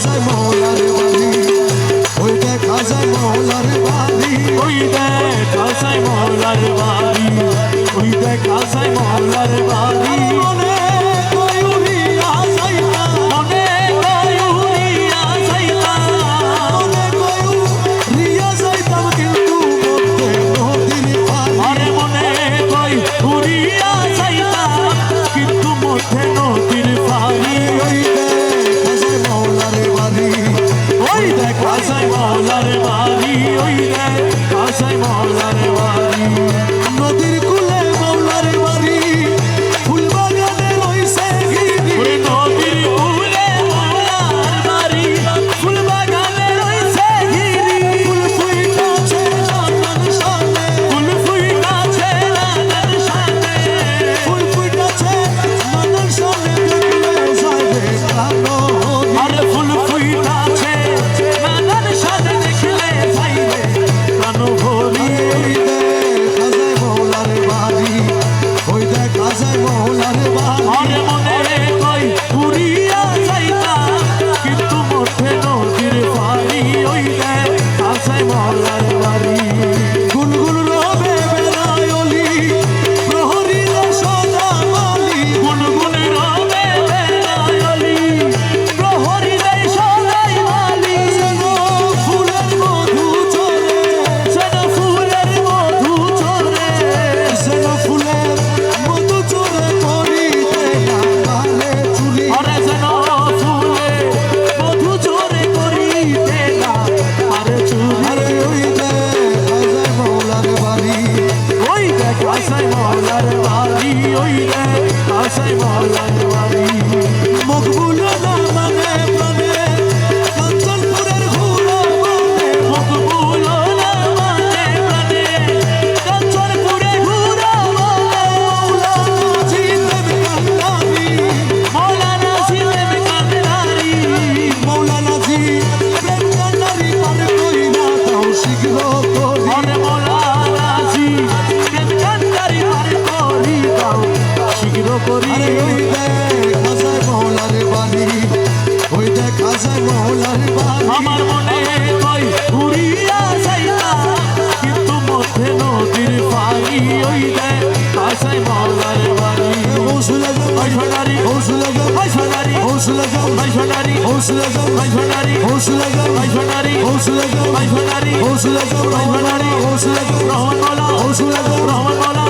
as I'm on. আশায় মহলার বাড়ি ওই রে আশায় মহলার Maqbool Hoşuna gel hayvanari Hoşuna gel hayvanari Hoşuna gel hayvanari Hoşuna gel hayvanari Hoşuna gel Rahman Mala Hoşuna gel Rahman Mala